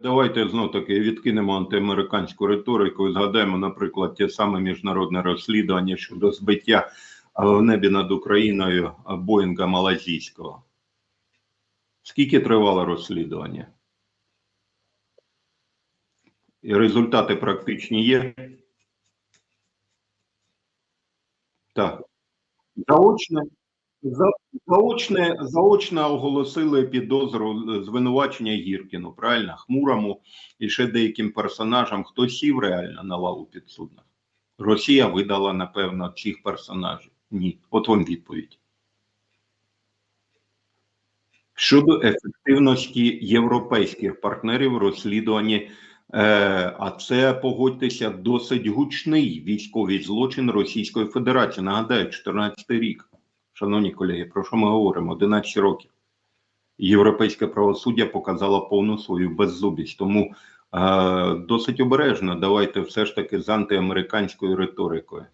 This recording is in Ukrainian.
Давайте знов таки відкинемо антиамериканську риторику і згадаємо, наприклад, те саме міжнародне розслідування щодо збиття в небі над Україною Боїнга Малазійського. Скільки тривало розслідування? І результати практичні є? Так. Заочне, за, заочне, заочно оголосили підозру е, звинувачення Гіркіну, правильно? Хмурому і ще деяким персонажам. Хто сів реально на лаву підсудних? Росія видала, напевно, цих персонажів. Ні. От вам відповідь. Щодо ефективності європейських партнерів в розслідуванні, е, а це погодьтеся досить гучний військовий злочин Російської Федерації. Нагадаю, 14 рік. Шановні колеги, про що ми говоримо? 11 років. Європейське правосуддя показало повну свою беззубість. Тому е, досить обережно давайте все ж таки з антиамериканською риторикою.